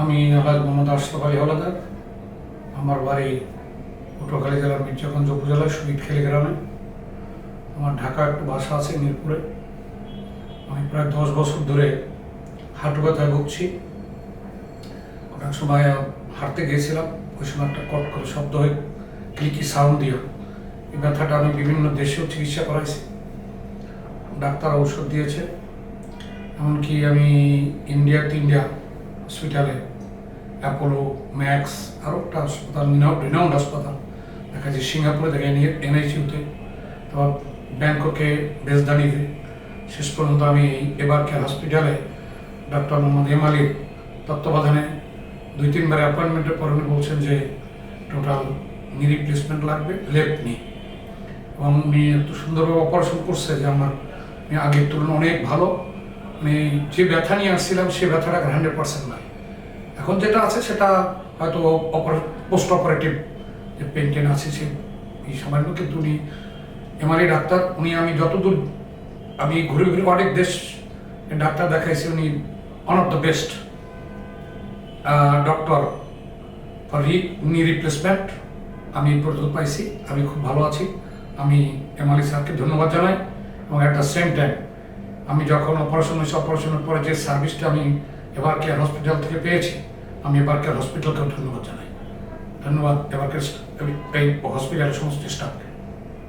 আমি আলাদ মোহাম্মদ আশরাফ হলাদার। আমার বাড়ি পটুয়াখালী জেলার মির্জাগঞ্জ উপজেলার শহীদখালী গ্রামে। আমার ঢাকা একটু বাসা আছে মিরপুরে। আমি প্রায় দশ বছর ধরে হাঁটু ব্যথায় ভুগছি। অনেক সময় হাঁটতে গিয়েছিলাম, ওই সময় একটা কট করে শব্দ হয়ে ক্লিকি সাউন্ড দিয়ে এই ব্যথাটা আমি বিভিন্ন দেশেও চিকিৎসা করাইছি। ডাক্তার ঔষধ দিয়েছে। এমনকি আমি ইন্ডিয়া হসপিটালে অ্যাপোলো ম্যাক্স আরও একটা হাসপাতাল রিনাউন্ড হাসপাতাল। দেখা যায় সিঙ্গাপুরে, দেখে এনআইসিউতে তারপর ব্যাংককে বেজদানিতে শেষ পর্যন্ত আমি এবার কেয়ার হসপিটালে ডক্টর মোহাম্মদ এম আলীর তত্ত্বাবধানে দুই তিনবার অ্যাপয়েন্টমেন্টের পর উনি বলছেন যে টোটাল নি রিপ্লেসমেন্ট লাগবে লেফট নি এবং উনি এত সুন্দরভাবে অপারেশন করছে যে আমার, আমি আগের তুলনায় অনেক ভালো। আমি যে ব্যথা নিয়ে আসছিলাম সেই ব্যথাটা হান্ড্রেড পার্সেন্ট নাই। এখন যেটা আছে, সেটা হয়তো পোস্ট অপারেটিভ যে পেন টেন আছে, সে এই সামান্য কিন্তু উনি এমআরআই ডাক্তার, উনি আমি যতদূর, আমি ঘুরে ঘুরে অনেক দেশ ডাক্তার দেখাইছি, উনি one of the best doctor for knee replacement আমি পর্যন্ত পাইছি, আমি খুব ভালো আছি। আমি এমআরআই স্যারকে ধন্যবাদ জানাই, এবং অ্যাট দ্য সেম টাইম আমি যখন অপারেশন হয়েছে অপারেশনের পরে যে সার্ভিসটা আমি এবার কেয়ার হসপিটাল থেকে পেয়েছি, আমি এবার কেয়ার হসপিটালকেও ধন্যবাদ জানাই। ধন্যবাদ এবার এই হসপিটালের সমস্ত স্টাফকে